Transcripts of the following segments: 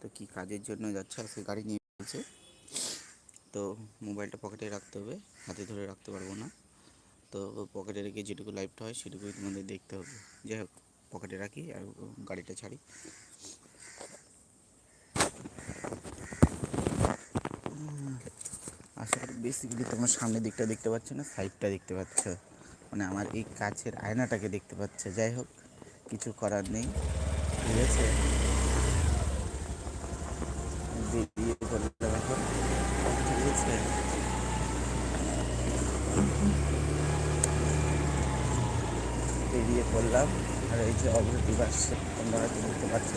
তো কি কাজের জন্য যাচ্ছে আজকে গাড়ি নিয়ে গেছে তো মোবাইলটা পকেটে রাখতে হবে, হাতে ধরে রাখতে পারব না। তো পকেটে রেখে যেটুকু লাইভটা হয় সেটুকুই তোমাদের দেখতে হবে। যাই হোক, পকেটে রাখি আর গাড়িটা ছাড়ি। আশা করি বেসিক্যালি তোমার সামনের দিকটা দেখতে পাচ্ছ না সাইডটা দেখতে পাচ্ছ। মানে আমার এই কাছের আয়নাটাকে দেখতে পাচ্ছ। যাই হোক, কিছু করার নেই। ঠিক আছে বেরিয়ে পড়লাম এখন ঠিক আছে বেরিয়ে পড়লাম আর এই যে অগ্রতি বাস তোমরা হয়তো দেখতে পাচ্ছ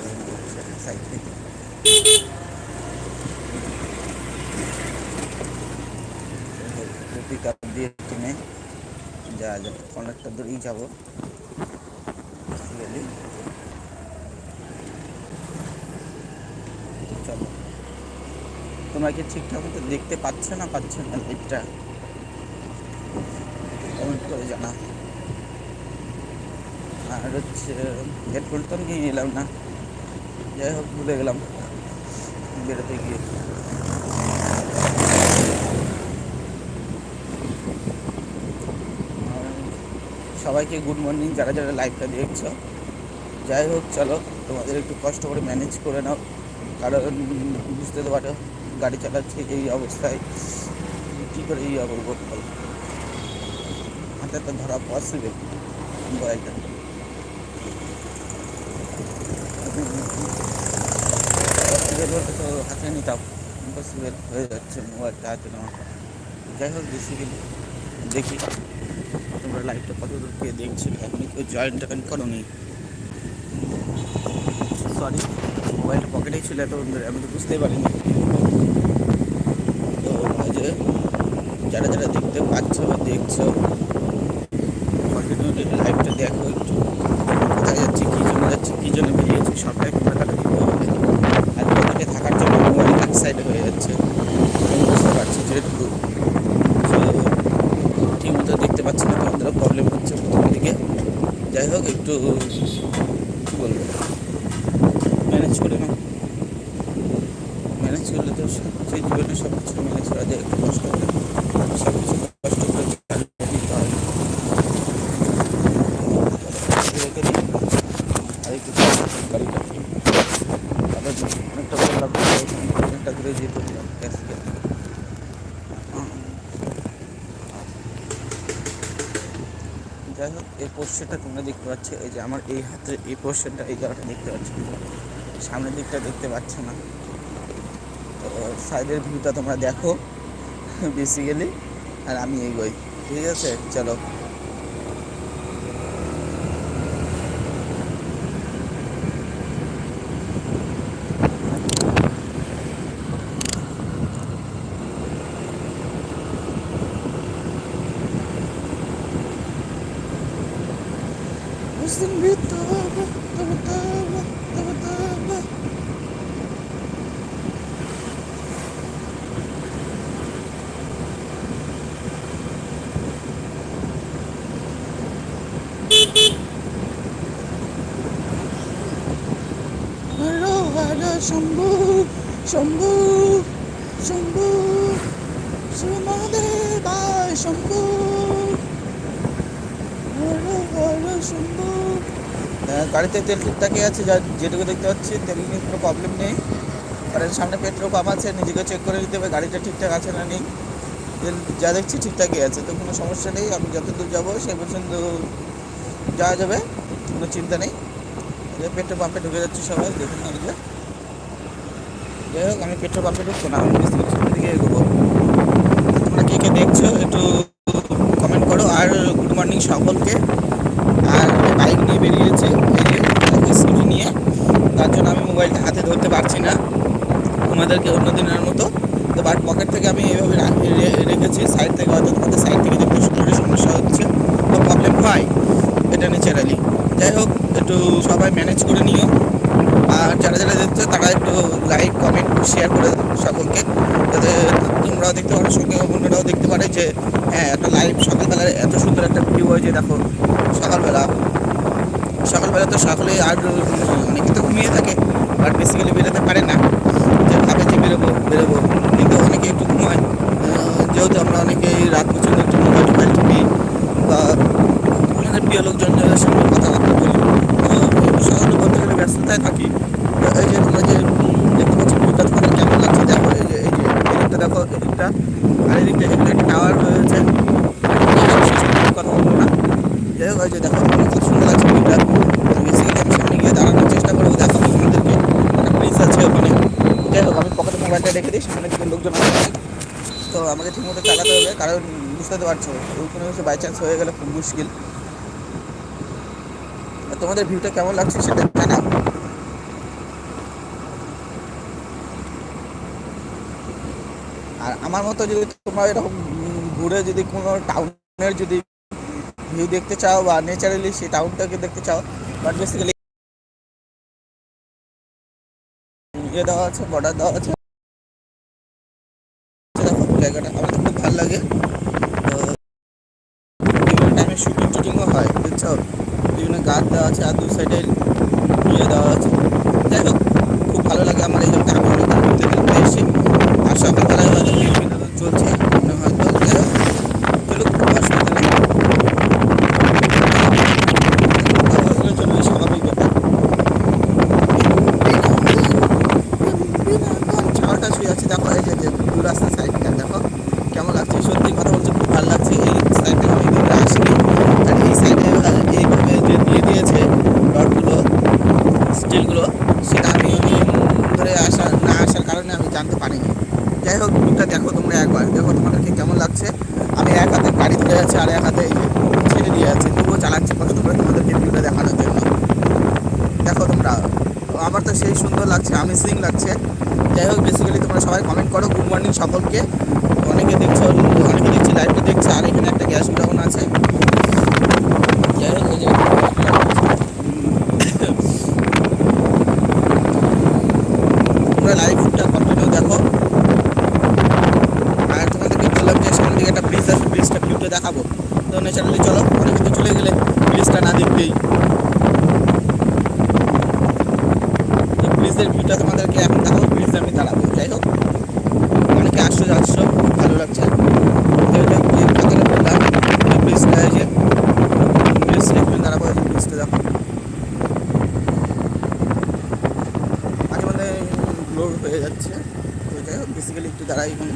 সাইড থেকে যা যাব চলো। তোমরা কি ঠিকঠাক মতো দেখতে পাচ্ছ না পাচ্ছ না লাইটটা কমেন্ট করে জানা আর হচ্ছে হেডফোন তো নিয়ে নিলাম না। যাই হোক, ভুলে গেলাম। বেরোতে গিয়ে। সবাইকে গুড মর্নিং, যারা যারা লাইভটা দেখছ। যাই হোক, চলো, তোমাদের একটু কষ্ট করে ম্যানেজ করে নাও। কারণ বুঝতে তো পারো, গাড়ি চালাচ্ছি এই অবস্থায় কী করে এই অবস্থা হাতে তো ধরা পসিবল মোবাইলটা পসিবল তো হাতে নিতাম ইম্পসিবল হয়ে যাচ্ছে মোবাইলটা হাতে নেওয়া যাই হোক বেসিক্যালি দেখি তোমরা লাইভটা কত দূর কে দেখছিলে এখনই কেউ জয়েন টয়েন করো নি সরি মোবাইলটা পকেটেই ছিল, এত আমি তো বুঝতেই পারিনি। তো যারা যারা দেখতে পাচ্ছ বা দেখছ কন্টিনিউ লাইভটা দেখো একটু কোথায় যাচ্ছে কী জন্য যাচ্ছে কী জন্য বেরিয়েছে সবটাই তোমরা তাহলে দিতে হবে আর পকেটে থাকার জন্য মোবাইল এক সাইডে হয়ে যাচ্ছে আমি বুঝতে পারছি যেহেতু ঠিক মতো দেখতে পাচ্ছি না তোমাদেরও প্রবলেম হচ্ছে প্রথম দিকে যাই হোক একটু বলব। ম্যানেজ করে না ম্যানেজ করলে তো সব জীবনে সব কিছু ম্যানেজ করা যায়, একটু কষ্ট করে সব কিছু কষ্ট করে চালিয়ে দিতে হয় রেখে দিই আর একটু গাড়িটা আবার অনেকটা বললাম অনেকটা দূরে যেতে হলাম ট্যাক্সিতে যাই হোক এই পোর্শনটা তোমরা দেখতে পাচ্ছ, এই যে আমার এই হাতের এই পোর্শনটা এই জায়গাটা দেখতে পাচ্ছি। সামনের দিকটা দেখতে পাচ্ছ না। তো সাইডের ভিউটা তোমরা দেখো বেসিক্যালি আর আমি এগোই, ঠিক আছে? চলো। Kızım bir dağılma, dağılma, dağılma. Hello, hello, Shambu, Shambu, Shambu Şumade, bay şambu. Hello, hello, Shambu গাড়িতে তেল টুকটাকই আছে, যা যেটুকু দেখতে পাচ্ছি, তেল নিয়ে কোনো প্রবলেম নেই। কারণ সামনে পেট্রোল পাম্প আছে, নিজেকে চেক করে নিতে হবে গাড়িটা ঠিকঠাক আছে না নেই। তেল যা দেখছি ঠিকঠাকই আছে, তো কোনো সমস্যা নেই, আমি যত দূর যাব সেই পর্যন্ত যাওয়া যাবে, কোনো চিন্তা নেই। পেট্রোল পাম্পে ঢুকে যাচ্ছে সবাই, দেখুন যে যাই হোক, আমি পেট্রোল পাম্পে ঢুকবো না, আমি দিকে এগোবো। তোমরা কে কে দেখছ, একটু কমেন্ট করো, আর গুড মর্নিং সকলকে আর বাইক নিয়ে বেরিয়েছে এই যে স্কুটি নিয়ে তার জন্য আমি মোবাইলটা হাতে ধরতে পারছি না তোমাদেরকে অন্য দিনের মতো। তো বাট পকেট থেকে আমি এইভাবে রাখ- রেখেছি সাইড থেকে হয়তো তোমাদের সাইড থেকে দেখতে শুনলে সমস্যা হচ্ছে। তো প্রবলেম হয়, এটা ন্যাচারালি যাই হোক, একটু সবাই ম্যানেজ করে নিও। আর যারা যারা দেখছ, তারা একটু লাইক কমেন্ট শেয়ার করে সকলকে। যাতে তোমরাও দেখতে পারো, সঙ্গে অন্যরাও দেখতে পারে যে হ্যাঁ একটা লাইভ সকালবেলায় এত সুন্দর একটা ভিউ হয় যে, দেখো, সকালবেলা। সকালবেলা তো সকলে আর অনেকে তো ঘুমিয়ে থাকে বাট বেসিক্যালি বেরোতে পারে না। বেরোবো বেরোবো। কিন্তু অনেকে একটু ঘুমায়। যেহেতু আমরা অনেকে রাত পর্যন্ত একটু মোবাইল টোবাইল টিপি, বা আমাদের প্রিয় লোকজনের সঙ্গে কথাবার্তা বলি। শহরে বলতে গেলে ব্যস্ততায় থাকি। এই যে তোমরা যে দেখতে পাচ্ছ ভিউটা তোমাদের কেমন লাগছে? দেখো, এই যে এই যে, এদিকটা দেখো, এদিকটা, আর এদিকটা এখানে একটা টাওয়ার রয়েছে। কথা বলব না। যাই হোক ওই যে দেখো আমার খুব সুন্দর লাগছে ভিউটা বেসিক্যালি আমি সামনে গিয়ে দাঁড়ানোর চেষ্টা করব দেখাবো তোমাদেরকে একটা ব্রিজ আছে ওখানে যাই হোক আমি পকেটে মোবাইলটা রেখে দিই সামনে দিকে লোকজন তো আমাকে ঠিকমতো চালাতে হবে, কারণ বুঝতে পারছ ওইখানে হচ্ছে বাই চান্স হয়ে গেলে খুব মুশকিল। তোমাদের ভিউটা কেমন লাগছে সেটা জানাও আর আমার মতো যদি তোমরা এরকম ঘুরে যদি কোনো টাউনের যদি ভিউ দেখতে চাও বা নেচারালি সেই টাউনটাকে দেখতে চাও বাট বেসিক্যালি ইয়ে দেওয়া আছে বর্ডার দেওয়া আছে। জায়গাটা আমার তো খুব ভালো লাগে। তো বিভিন্ন টাইমে শুটিং টুটিংও হয়, বুঝছ? বিভিন্ন গাছ দেওয়া আছে, আর দু সাইডে ইয়ে দেওয়া আছে। যাই হোক, খুব ভালো লাগে আমার এই জায়গাটা আমি অনেক ঘুরতে ঘুরতে এসেছি, আর সকালবেলায় হয়তো বিনোদন চলছে মনে হয়তো যাই হোক চলুক কোনো অসুবিধা নেই তাহলে চলবে স্বাভাবিক ব্যাপার ছাওয়াটা শুয়ে আছে দেখো এই যে যে দু রাস্তার সাইডটা দেখো কেমন লাগছে সত্যি কথা বলছে খুব ভালো লাগছে এই সাইড থেকে আমি এদিকে আসিনি আর এই সাইডে এইভাবে যে দিয়ে দিয়েছে রডগুলো স্টিলগুলো সেটা আমি অনেকদিন ধরে আসা না আসার কারণে আমি জানতে পারিনি যাই হোক ভিউটা দেখো তোমরা একবার দেখো তোমাদেরকে কেমন লাগছে আমি এক হাতে গাড়ি ধরে আছি আর এক হাতে এই যে ছেড়ে দিয়ে আছে তবুও চালাচ্ছি কষ্ট করে তোমাদেরকে ভিউটা দেখানোর জন্য দেখো তোমরা আমার তো সেই সুন্দর লাগছে আমেজিং লাগছে যাই হোক বেসিক্যালি তোমরা সবাই কমেন্ট করো গুড মর্নিং সকলকে অনেকে দেখছ অনেকে দেখছি লাইভটা দেখছে আর এখানে একটা গ্যাস গ্রাউন্ড আছে যাই হোক এই যে তোমরা লাইভটা কন্টিনিউ দেখো আর তোমাদেরকে বললাম যে সামনে দিকে একটা ব্রিজ আছে ব্রিজটা ভিউটা দেখাবো তো ন্যাচারালি চলো অনেকে তো চলে গেলে ব্রিজটা না দেখতেই তো ব্রিজের ভিউটা তোমাদেরকে এখন দেখাবো ব্রিজে আমি দাঁড়াবো যাই হোক অনেকে আসছো যাচ্ছ খুব ভালো লাগছে তো এটা যে কথাটা বললাম এই ব্রিজটা এই যে ব্রিজটা এখানে দাঁড়াবো এই যে ব্রিজটা দেখো মাঝে মাঝে ব্লোর হয়ে যাচ্ছে তো যাই হোক বেসিক্যালি একটু দাঁড়াই এখানে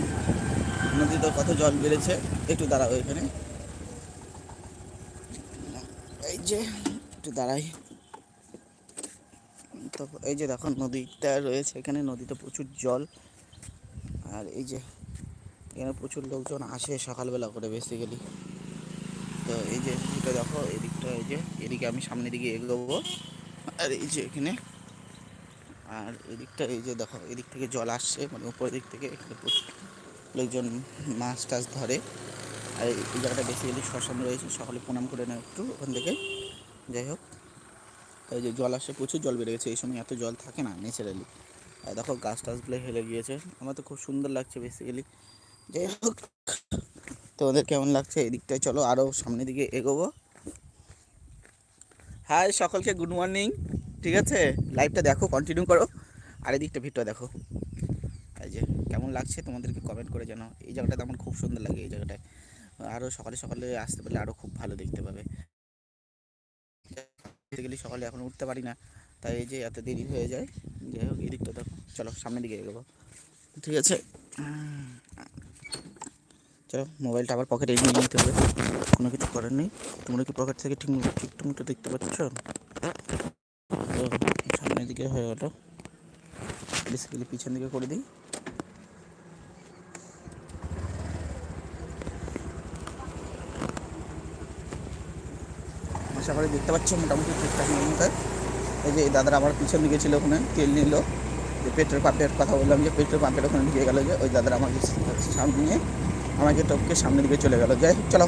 নদীতে কত জল বেড়েছে। একটু দাঁড়াবো এখানে। এই যে, একটু দাঁড়াই। তো এই যে দেখো, নদীটা রয়েছে এখানে, নদীতে প্রচুর জল। আর এই যে, এখানে প্রচুর লোকজন আসে সকালবেলা করে বেসিক্যালি তো এই যে এটা দেখো, এদিকটা এই যে, এদিকে আমি সামনের দিকে এগোবো। আর এই যে এখানে, আর এদিকটা এই যে দেখো, এদিক থেকে জল আসছে মানে উপর দিক থেকে এখানে প্রচুর। লোকজন মাছ টাছ ধরে। আর এই জায়গাটা বেসিক্যালি শ্মশান রয়েছে, সকালে প্রণাম করে নেয় একটু ওখান থেকে। যাই হোক, এই যে জল আসে প্রচুর জল বেড়ে গেছে, এই সময় এত জল থাকে না ন্যাচারালি আর দেখো গাছ টাছগুলো হেলে গিয়েছে, আমার তো খুব সুন্দর লাগছে বেসিক্যালি যাই হোক, তোমাদের কেমন লাগছে এদিকটায় চলো আরও সামনের দিকে এগোবো। হাই সকলকে গুড মর্নিং ঠিক আছে? লাইভটা দেখো কন্টিনিউ করো। আর এদিকটা ভিডিও দেখো। লাগছে তোমাদেরকে কমেন্ট করে জানাও। এই জায়গাটাতে আমার খুব সুন্দর লাগে এই জায়গাটায়। আরও সকালে সকালে আসতে পারলে আরও খুব ভালো দেখতে পাবে। বেসিক্যালি সকালে এখন উঠতে পারি না, তাই এই যে এত দেরি হয়ে যায়, যাই হোক, এদিকটা দেখো। চলো, সামনের দিকে এগোবো। ঠিক আছে। চলো মোবাইলটা আবার পকেটে নিয়ে নিতে হবে। কোনো কিছু করার নেই। তোমরা কি পকেট থেকে ঠিক ঠিকঠাক মতো দেখতে পাচ্ছ? সামনের দিকে হয়ে গেল। বেসিক্যালি পিছন দিকে করে দিই। আশা করি দেখতে পাচ্ছ মোটামুটি ঠিকঠাক মতো এই যে দাদারা আমার পিছন দিকে ছিল ওখানে তেল নিল যে পেট্রোল পাম্পের কথা বললাম যে পেট্রোল পাম্পের ওখানে ঢুকে গেলো যে ওই দাদারা আমাকে সামনে নিয়ে আমাকে টপকে সামনের দিকে চলে গেলো। যাই হোক, চলো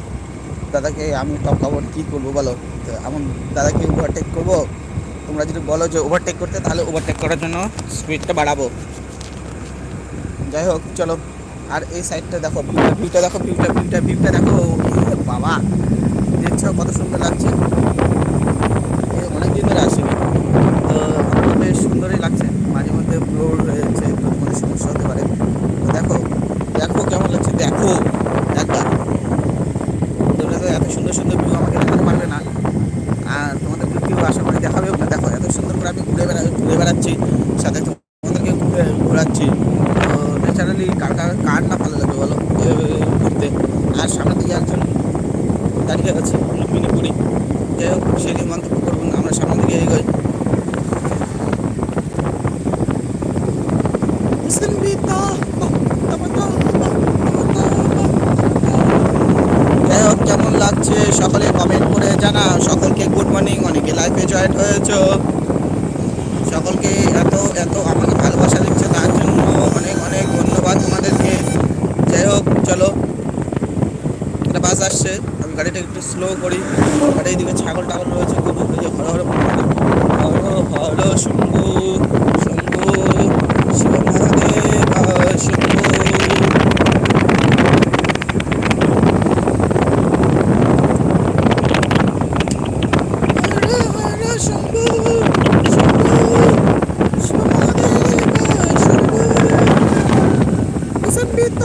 দাদাকে আমি টপকাবো কী করব বলো? এমন দাদাকে ওভারটেক করব? তোমরা যদি বলো যে ওভারটেক করতে তাহলে ওভারটেক করার জন্য স্পিডটা বাড়াবো। যাই হোক চলো আর এই সাইডটা দেখো ভিউটা দেখো ভিউটা ভিউটা ভিউটা দেখো। বাবা! দেখছ কত সুন্দর লাগছে এ অনেক দিন ধরে আসেনি তো আমার বেশ সুন্দরই লাগছে মাঝে মধ্যে ব্লোর হয়েছে একটু তোমাদের সমস্যা হতে পারে সাথে তোমাদেরকে ঘুরে ঘোরাচ্ছি তো ন্যাচারালি কার কার কার না ভালো লাগে বলো এভাবে ঘুরতে আর সামনে দিকে একজন দাঁড়িয়ে আছে লুম্বিনী পুরী যাই হোক সেই নিয়ে মন্তব্য করব না আমরা সামনের দিকে এগোই যাই হোক কেমন লাগছে সকলে কমেন্ট করে জানা সকলকে গুড মর্নিং অনেকে লাইফে জয়েন হয়েছো সকলকে এত এত আমাকে ভালোবাসা দিচ্ছে তার জন্য অনেক অনেক ধন্যবাদ তোমাদেরকে যাই হোক চলো একটা বাস আসছে আমি গাড়িটা একটু স্লো করি গাড়ি এইদিকে ছাগল টাগল রয়েছে খুব হর সুন্দর হর হর শম্ভু শম্ভু শিব মহাদেব শম্ভু হর হর শম্ভু শম্ভু শিব মহাদেব শম্ভু সম্বিত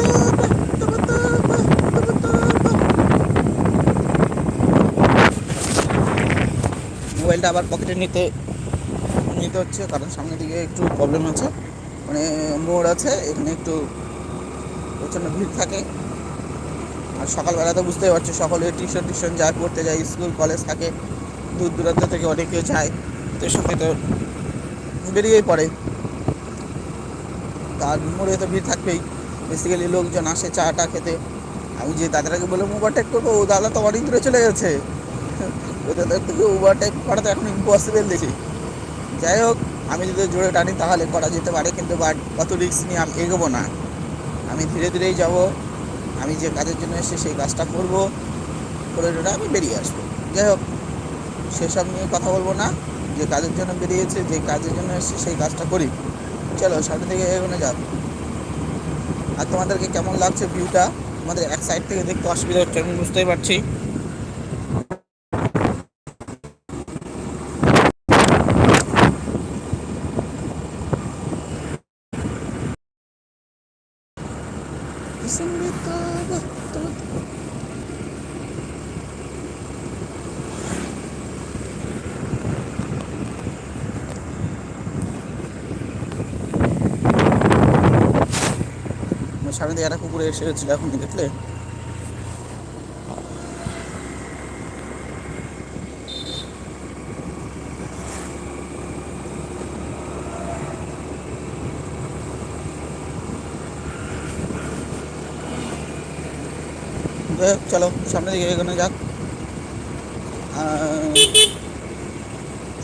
মোবাইলটা আবার পকেটে নিতে নিতে হচ্ছে, কারণ সামনের দিকে একটু প্রবলেম আছে। মানে মোড় আছে, এখানে একটু প্রচণ্ড ভিড় থাকে। আর সকালবেলা তো বুঝতেই পারছ, সকলে টিউশন টিউশন যায়, পড়তে যায়, স্কুল, কলেজ থাকে। দূর দূরান্ত থেকে অনেকে যায়, তো সঙ্গে তো বেরিয়েই পড়ে। তার মোড়ে তো ভিড় থাকবেই। বেসিক্যালি লোকজন আসে চা টা খেতে। আমি যে দাদাটাকে বলে ওভারটেক করব, ও দাদা তো অনেক দূরে চলে গেছে। দাদার থেকে ওভারটেক করা তো এখন ইম্পসিবল দেখি। যাই হোক, আমি যদি জোরে টানি তাহলে করা যেতে পারে, কিন্তু বাট কত রিস্ক নিয়ে আমি এগোবো না। আমি ধীরে ধীরেই যাব, আমি যে কাজের জন্য এসে সেই কাজটা করব। করে টোরে আমি বেরিয়ে আসব। যাই হোক, সেসব নিয়ে কথা বলব না। যে কাজের জন্য বেরিয়েছে, যে কাজের জন্য এসে সেই কাজটা করি। চলো, সামনে থেকে এগোনো যাব আর তোমাদেরকে কেমন লাগছে ভিউটা তোমাদের এক সাইড থেকে দেখতে অসুবিধা হচ্ছে, আমি বুঝতেই পারছি আমার সামনে দিয়ে একটা কুকুরে এসে হচ্ছিল এখন দেখলে? চলো সামনে দিকে এগোনো যাক।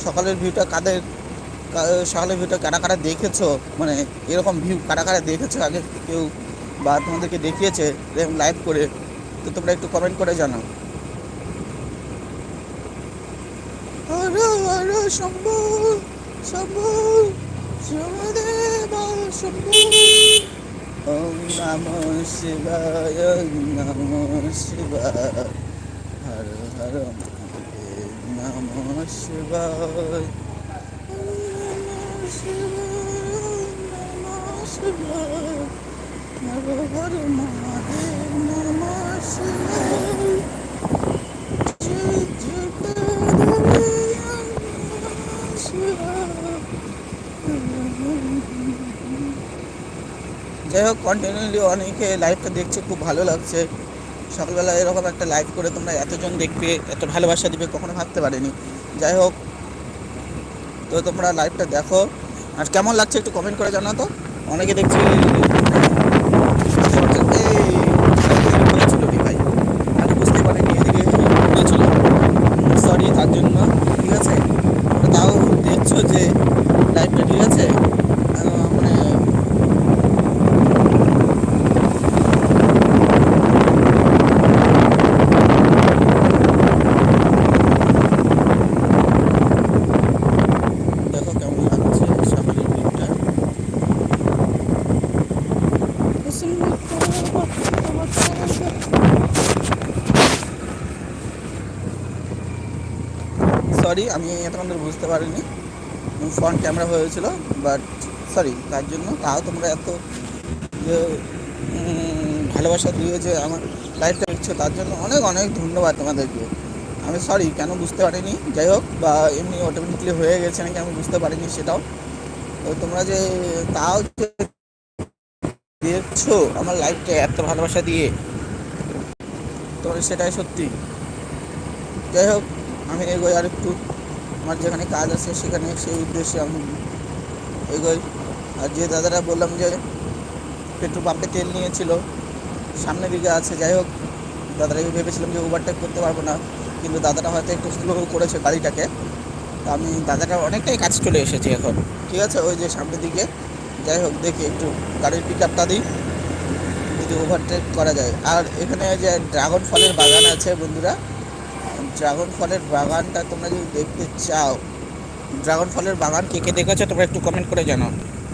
সকালের ভিউটা কাদের? সকালের ভিউটা কারা কারা দেখেছ? মানে এরকম ভিউ কারা কারা দেখেছ? আগে কেউ বা তোমাদেরকে দেখিয়েছে এরকম লাইভ করে তো তোমরা একটু কমেন্ট করে জানাও। ওম নমঃ শিবায় নমঃ শিবায় হর হর মহাদেব নমঃ শিবায়। যাই হোক কন্টিনিউলি অনেকে লাইভটা দেখছে, খুব ভালো লাগছে। সকালবেলা এরকম একটা লাইভ করে তোমরা এতজন দেখবে, এত ভালোবাসা দিবে, কখনো ভাবতে পারিনি। যাই হোক, তো তোমরা লাইভটা দেখো। আর কেমন লাগছে একটু কমেন্ট করে জানাও তো। অনেকে দেখছি এই হয়েছিল কি ভাই আমি বুঝতে পারিনি এদিকে হয়েছিল সরি তার জন্য ঠিক আছে তাও দেখছ যে লাইভটা ঠিক আছে আহ, মানে দেখো কেমন লাগছে সকালের ভিউটা সরি আমি এতক্ষণ ধরে বুঝতে পারিনি। ফ্রন্ট ক্যামেরা হয়েছিল বাট সরি তার জন্য তাও তোমরা এত ভালোবাসা দিয়ে যে আমার লাইফটা দিচ্ছ, তার জন্য অনেক অনেক ধন্যবাদ তোমাদেরকে। আমি সরি কেন বুঝতে পারিনি? যাই হোক, বা এমনি অটোমেটিকলি হয়ে গেছে নাকি আমি বুঝতে পারিনি সেটাও। তো তোমরা যে, তাও যে আমার লাইফটা এত ভালোবাসা দিয়ে তোমার সেটাই সত্যি। যাই হোক আমি এগোই আর একটু। আমার যেখানে কাজ আছে সেখানে সেই উদ্দেশ্যে আমি এগোই। আর যে দাদারা বললাম যে পেট্রোল পাম্পে তেল নিয়েছিল সামনের দিকে আছে, যাই হোক। দাদারাকে ভেবেছিলাম যে ওভারটেক করতে পারব না, কিন্তু দাদাটা হয়তো একটু স্লো করেছে গাড়িটাকে। তো আমি দাদাটা অনেকটাই কাজ চলে এসেছি এখন। ঠিক আছে? ওই যে সামনের দিকে। যাই হোক, দেখি একটু গাড়ির পিক আপটা দিই, যদি ওভারটেক করা যায়। আর এখানে যে ড্রাগন ফলের বাগান আছে বন্ধুরা ড্রাগন ফলের বাগানটা তোমরা যদি দেখতে চাও, ড্রাগন ফলের বাগান কে কে দেখেছ তোমরা একটু কমেন্ট করে জানাও,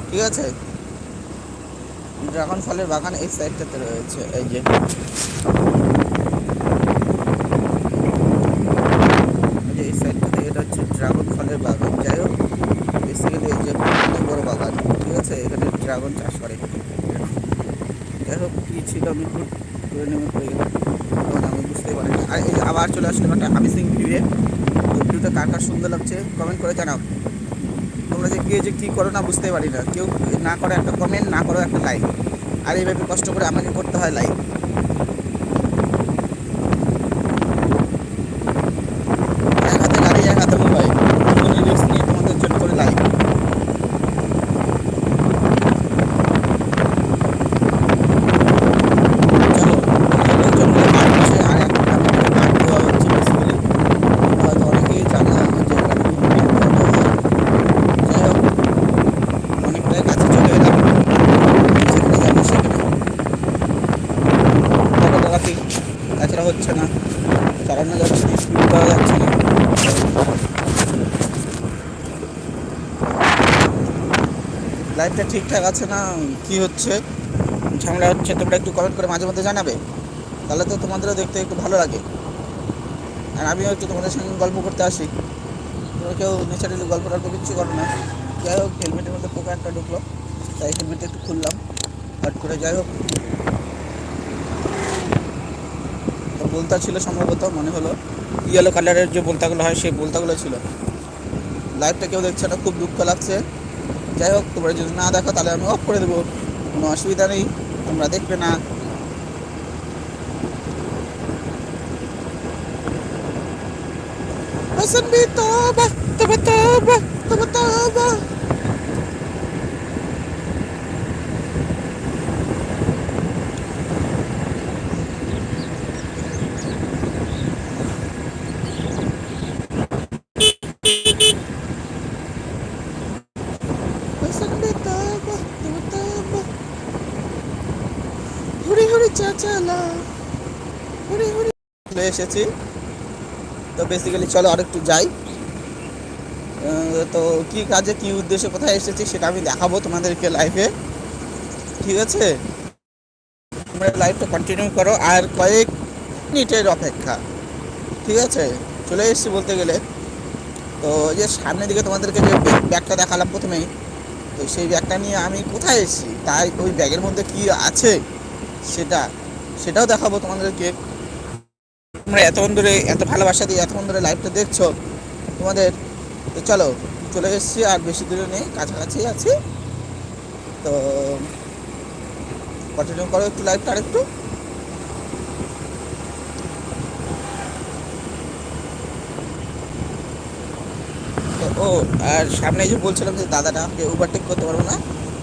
ঠিক আছে? ড্রাগন ফলের বাগান এই সাইডটাতে রয়েছে, এই যে। এই সাইডটাতে এটা হচ্ছে ড্রাগন ফলের বাগান, যাই হোক বড় বাগান, ঠিক আছে? এখানে ড্রাগন চাষ করে। যাই হোক, কী ছিল আমি হুট করে নেমে পড়ে গেলাম তখন আমি বুঝতে পারিনি আর এই যে আবার চলে আসলাম একটা হামিসিং ভিডিওয়ে ভিডিওটা কার কার সুন্দর লাগছে কমেন্ট করে জানাও। তোমরা যে কে যে কী করো না বুঝতে পারি না। কেউ না করো একটা কমেন্ট না করো একটা লাইক আর এইভাবে কষ্ট করে আমাকে করতে হয় লাইক এক হাতে গাড়ি এক হাতে মোবাইল কোনো রিস্ক নিয়ে তোমাদের জন্য করে লাইক চলো লোকজন মিলে মাঠ বসে আর একটা মাঠ দেওয়া হচ্ছে বেসিক্যালি হয়তো অনেকেই জানে না যে এখানে বিভিন্ন মাঠ দেওয়া হয় যাই হোক অনেকটাই কাছে চলে এলাম যেখানে যাব সেখানে দেখো দাঁড়াতে তাছাড়া হচ্ছে না চালানো যাচ্ছে না স্পিড করা যাচ্ছে না লাইফটা ঠিকঠাক আছে না? কি হচ্ছে? ঝামেলা হচ্ছে, তোমরা একটু কমেন্ট করে মাঝে মধ্যে জানাবে। তাহলে তো তোমাদেরও দেখতে একটু ভালো লাগে। আর আমিও একটু তোমাদের সঙ্গে গল্প করতে আসি। তোমরা কেউ ন্যাচারালি গল্প টল্প কিচ্ছু করো না। যাই হোক হেলমেটের মধ্যে পোকা একটা ঢুকলো। তাই হেলমেটটা একটু খুললাম। হট করে যাই হোক। বলতা ছিল সম্ভবত, মনে হলো। ইয়েলো কালারের যে বলতাগুলো হয়, সেই বলতাগুলো ছিল। লাইভটা কেউ দেখছে না, খুব দুঃখ লাগছে। যাই হোক, তোমরা যদি না দেখো, তাহলে আমি অফ করে দেবো। কোনো অসুবিধা নেই, তোমরা দেখবে না। হাসান তওবা। এসেছি। তো বেসিক্যালি চলো আরেকটু যাই। তো কি কাজে, কি উদ্দেশ্যে কোথায় এসেছি সেটা আমি দেখাবো তোমাদেরকে লাইভে ঠিক আছে? তোমরা লাইভটা কন্টিনিউ করো আর কয়েক মিনিটের অপেক্ষা। ঠিক আছে? চলে এসেছি বলতে গেলে। তো যে সামনের দিকে তোমাদেরকে যে ব্যাগটা দেখালাম প্রথমেই, তো সেই ব্যাগটা নিয়ে আমি কোথায় এসেছি? তাই ওই ব্যাগের মধ্যে কি আছে? সেটা, সেটাও দেখাবো তোমাদেরকে। তোমরা এতক্ষণ ধরে এত ভালোবাসা দিয়ে এতক্ষণ ধরে লাইভটা দেখছ, তোমাদের, তো চলো, চলে এসেছি আর বেশি দূরে নেই, কাছাকাছি আছি। তো কন্টিনিউ করো একটু লাইভটা আর একটু তো, ও, আর সামনে যে বলছিলাম যে দাদাটা যে ওভারটেক করতে পারব না,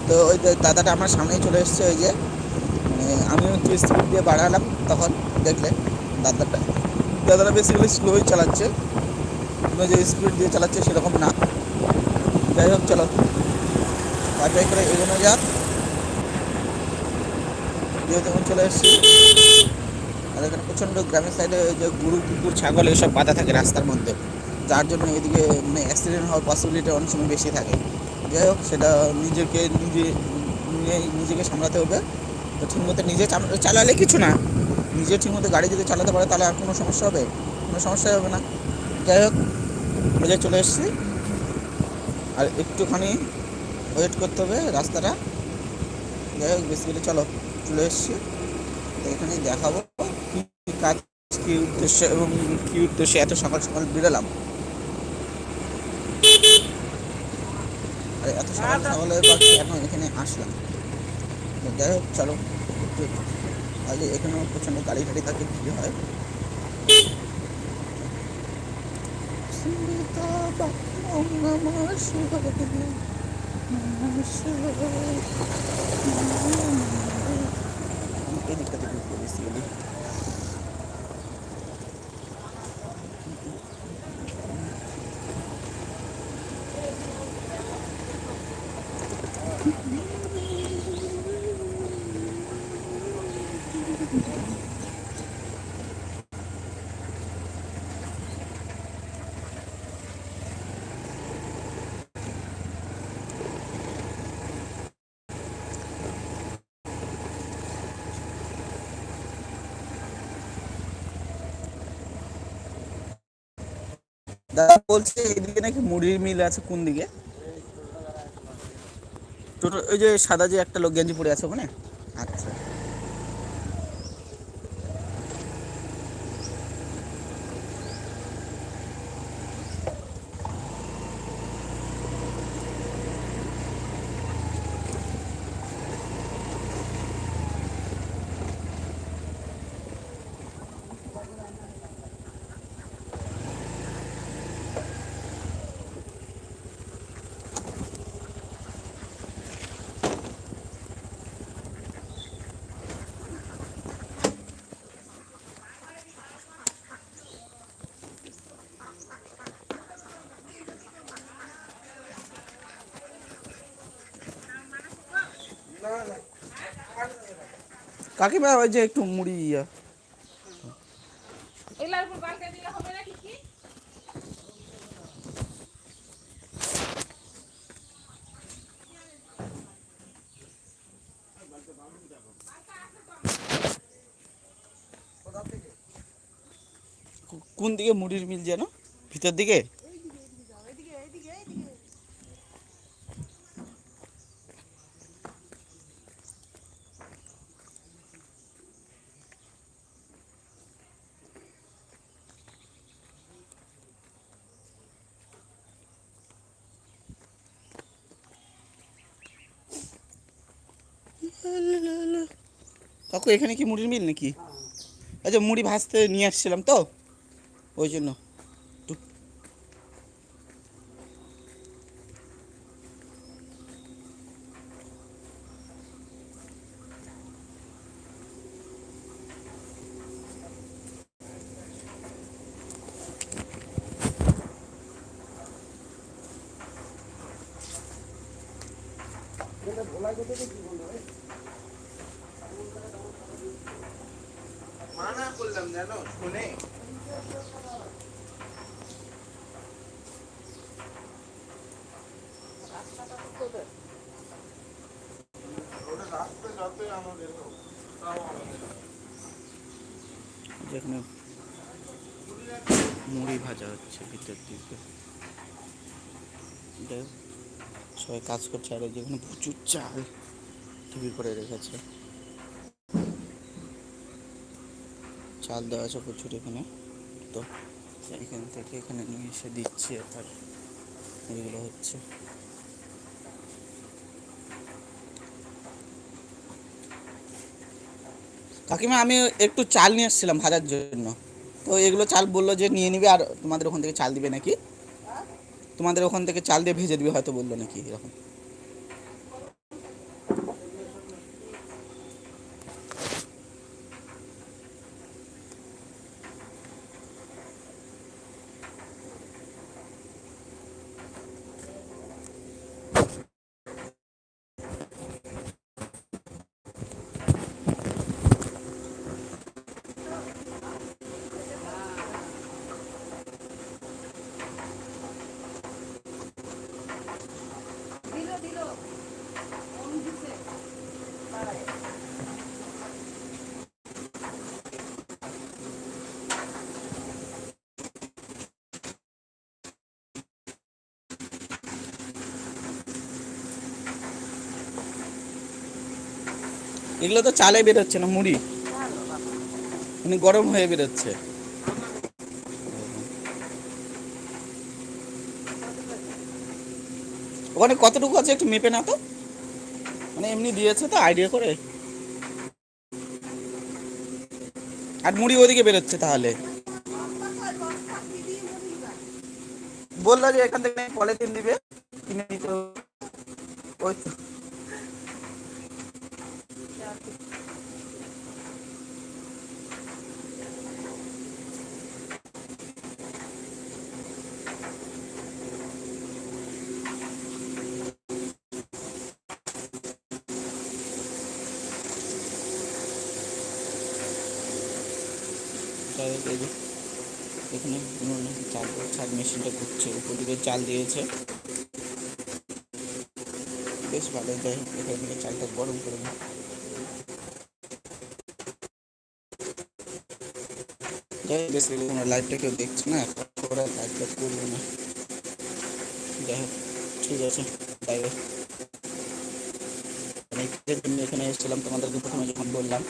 তো ওই দাদাটা আমার সামনেই চলে এসেছে, ওই যে মানে আমি একটু স্পিড দিয়ে বাড়ালাম তখন দেখলে দাদাটা। দাদাটা বেসিক্যালি স্লোই চালাচ্ছে। কোনো যে স্পিড দিয়ে চালাচ্ছে সেরকম না। যাই হোক, চলো। বাজাই করে এগোনো যাক। যেহেতু এখন চলে এসেছি, আর এখানে প্রচণ্ড গ্রামের সাইডে যে গরু, কুকুর, ছাগল এসব বাধা থাকে রাস্তার মধ্যে। যার জন্য এদিকে মানে অ্যাক্সিডেন্ট হওয়ার পসিবিলিটি অনেক সময় বেশি থাকে। যাই হোক, সেটা নিজেকে নিজে নিজে- নিজেকে সামলাতে হবে। তো ঠিকমতো নিজে চাম- চালালে কিছু না। নিজে ঠিকমতো গাড়ি যদি চালাতে পারে, তাহলে আর কোনো সমস্যা হবে? কোনো সমস্যাই হবে না। যাই হোক বুঝে চলে এসেছি। আর একটুখানি ওয়েট করতে হবে রাস্তাটা। যাই হোক বেসিক্যালি চলো, চলে এসেছি। এখানে দেখাবো কী কাজ, কী উদ্দেশ্যে এবং কী উদ্দেশ্যে এত সকাল সকাল বেরোলাম। আর, এত সকাল সকালে কেন এখানে আসলাম। যাই হোক, চলো, একটু আগে এখানেও প্রচণ্ড গাড়ি টাড়ি থাকে ভিড় হয় সীতা বাপন আমার সোহাগ আমার সোহাগ। এই দিকটা থেকে বেসিক্যালি দাদা বলছে এদিকে নাকি মুড়ির মিল আছে, কোন দিকে? ওই যে সাদা যে একটা লোক গেঞ্জি পরে আছে ওখানে আচ্ছা কাকিমা ওই যে একটু মুড়ি ইয়া। কোন দিকে মুড়ির মিল যেন? ভিতর দিকে? কাকু, এখানে কি মুড়ির মিল নাকি? আচ্ছা মুড়ি ভাজতে নিয়ে আসছিলাম তো, ওই জন্য। একটু- মানা করলাম জানো শুনে। যেখানে মুড়ি ভাজা হচ্ছে ভিতর দিকে সবাই কাজ করছে, আর যেখানে প্রচুর চাল টিভি করে রেখেছে চাল দেওয়া আছে প্রচুর এখানে। তো এখান থেকে এখানে নিয়ে এসে দিচ্ছে আর এগুলো হচ্ছে। কাকিমা, আমি একটু চাল নিয়ে এসেছিলাম ভাজার জন্য। তো এগুলো চাল বলল যে নিয়ে নিবে, আর তোমাদের ওখান থেকে চাল দিবে নাকি? তোমাদের ওখান থেকে চাল দিয়ে ভেজে দিবে, হয়তো বলল নাকি এরকম। এগুলো তো চালে বেরোচ্ছে না, মুড়ি। মানে গরম হয়ে বেরোচ্ছে। ওখানে কতটুকু আছে একটু মেপে না তো। মানে এমনি দিয়েছে তো আইডিয়া করে। আর মুড়ি ওদিকে বেরোচ্ছে তাহলে। বলল যে এখান থেকে পলিথিন দিবে, কিনে নিতে ওই তো। হোক, এই এখানে উনুনে চাল মেশিনটা ঘুরছে উপর দিকে চাল দিয়েছে। বেশ ভালো যাই হোক চালটা গরম করে। যাই বেশ কোনো লাইভটা কেউ দেখছে না ওরা লাইভটা করবে না। যাই হোক ঠিক আছে বাই এখানে এসেছিলাম তোমাদেরকে প্রথমে যখন বললাম